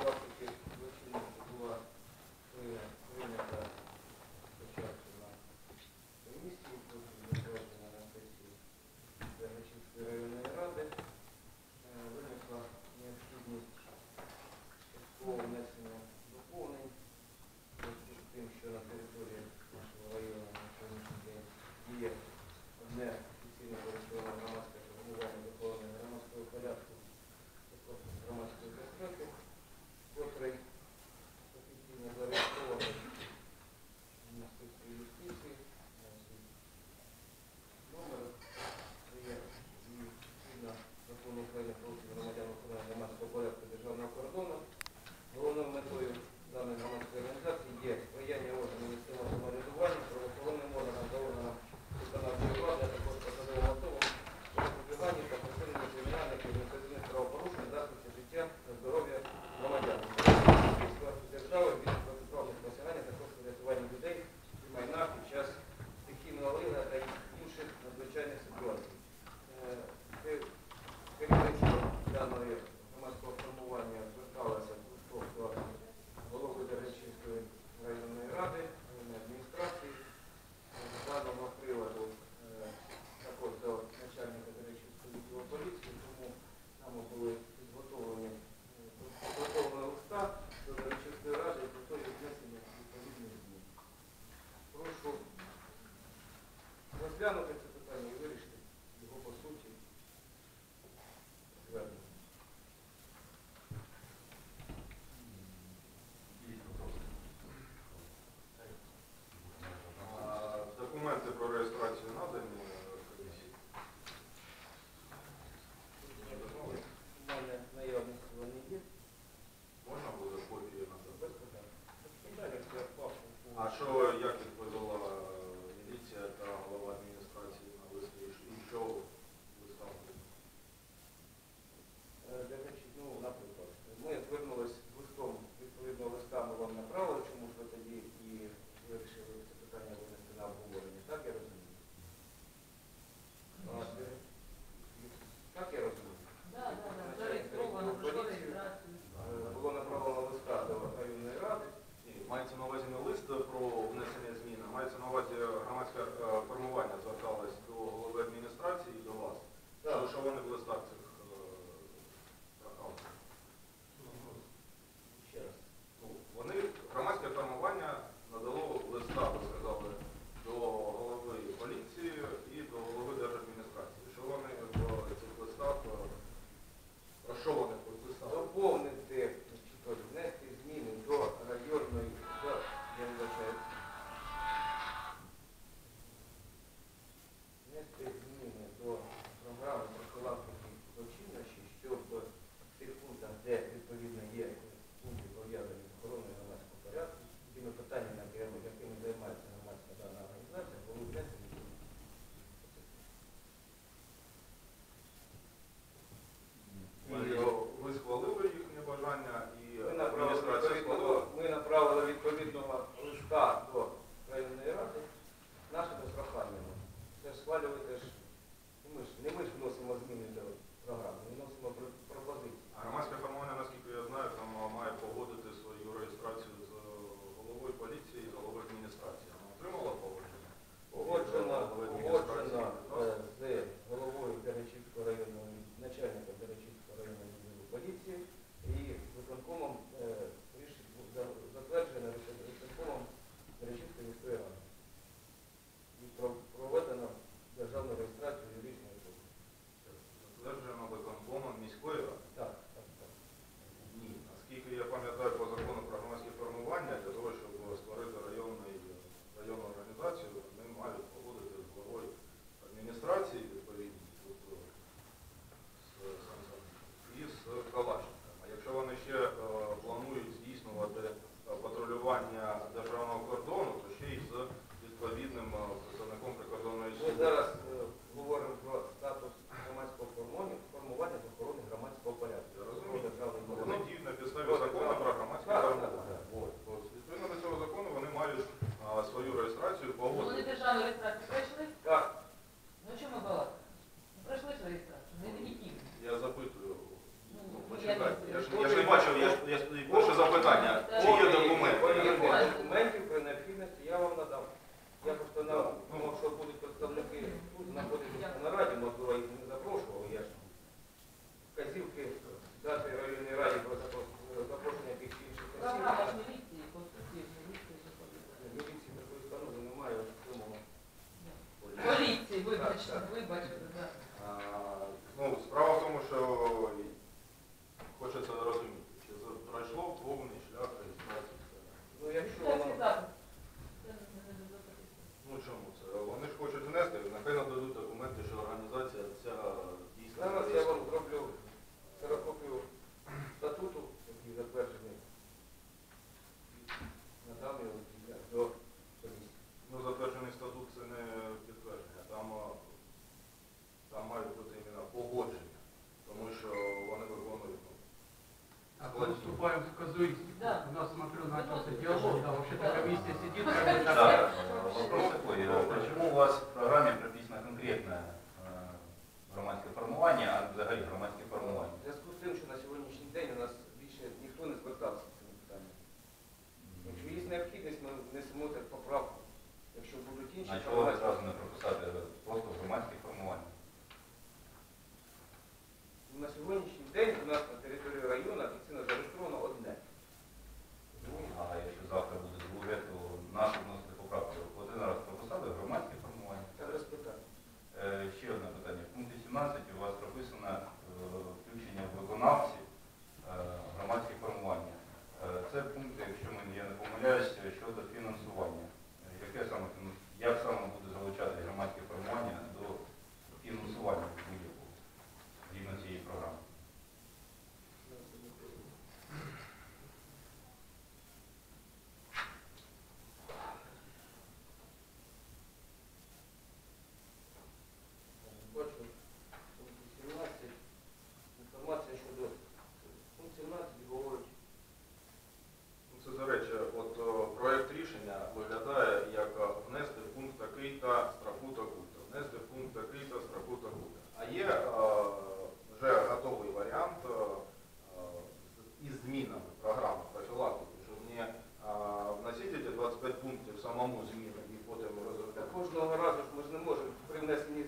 the розглянути on uh, бачила, ви бачили. gratuito.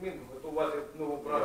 змін готувати нову працю.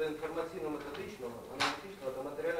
до інформаційно-методичного, аналітичного та матеріально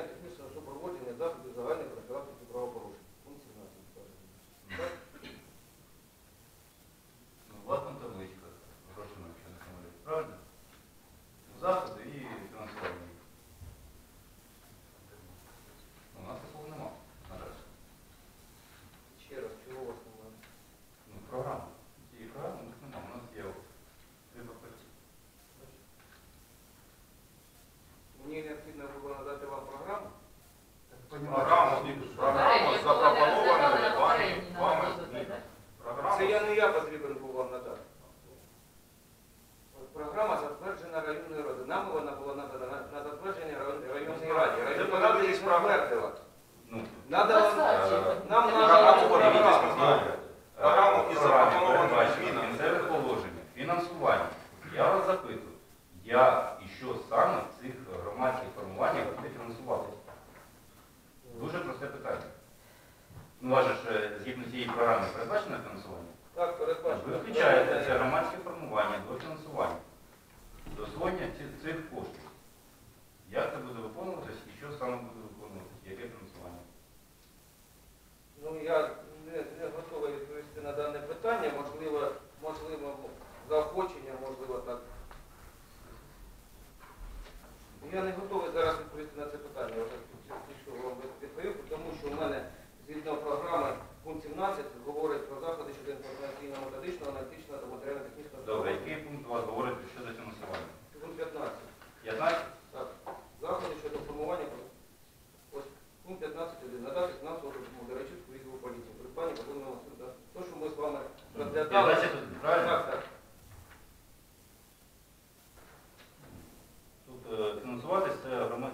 you only hope broma,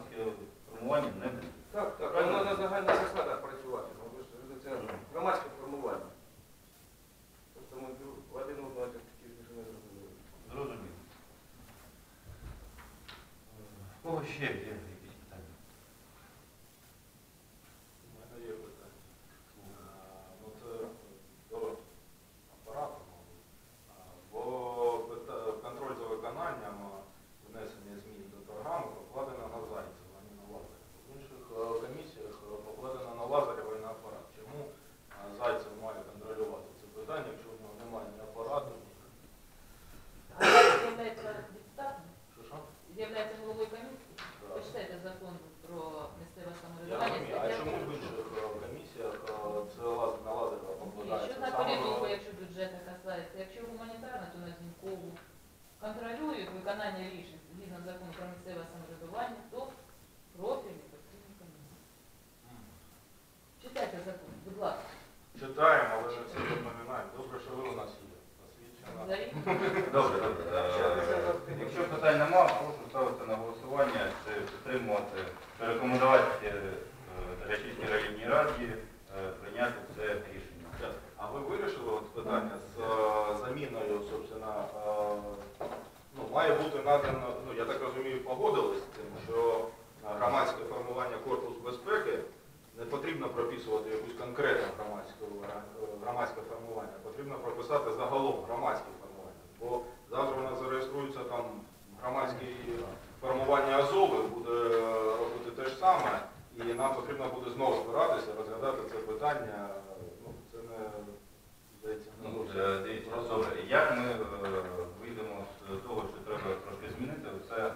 питань немає, прошу ставити на голосування, це підтримувати, рекомендувати е, Російській районній раді е, прийняти це рішення. А ви вирішили от питання з е, заміною, собственно, ну, має бути надано, ну я так розумію, погодились з тим, що громадське формування Корпусу безпеки не потрібно прописувати якусь конкретне громадське формування, потрібно прописати загалом громадське формування. І нам потрібно буде знову збиратися, розглядати це питання. Ну, Це не здається. не Ну, дуже. Е, дивіться, добре, як ми е, вийдемо з того, що треба трошки змінити, це е,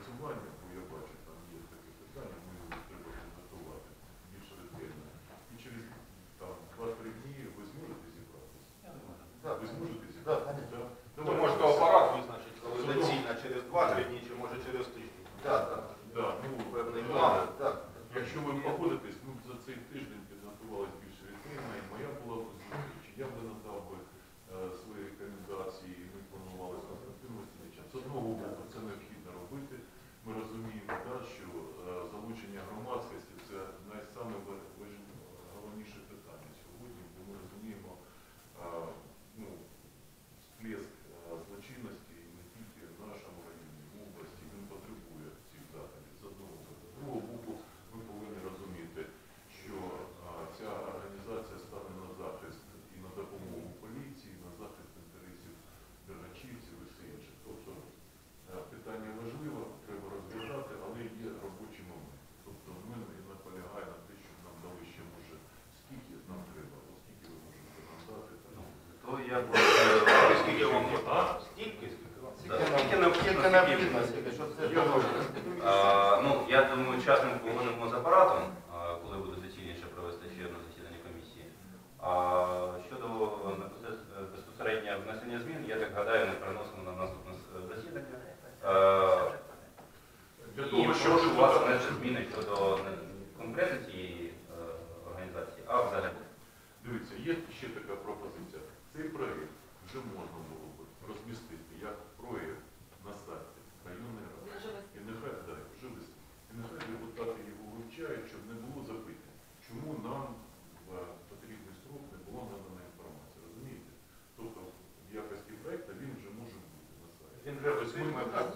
напрацювання, бо я бачу, там є таке питання, ми його треба підготувати більш ретельно. І через там 2-3 дні ви зможете зібратися? Так, ви зможете зібратися. Да. То можете апарат визначити, коли через 2-3 дні, чи може через тиждень. Так, так. Ну, Якщо ви походитесь. як е, скільки вам хватає, стільки, скільки? Вам. Скільки необхідно. Ну, я думаю, час Deus, muito obrigado.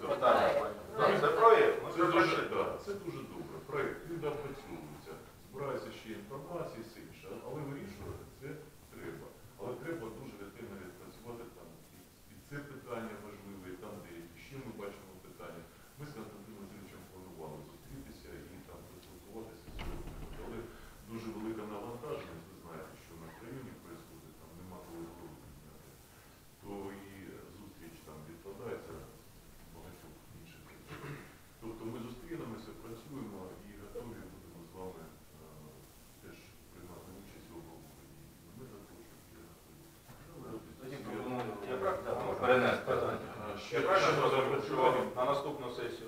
наступну сесію.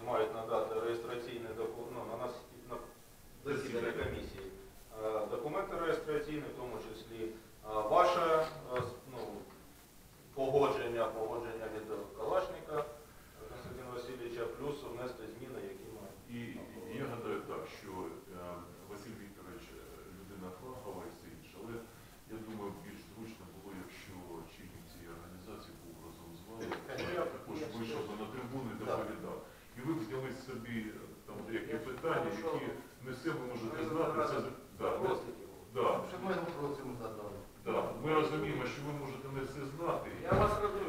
собі там деякі питання, які не все можете знати. Це, да, ми, ми розуміємо, що ви можете не все знати. Я вас розумію.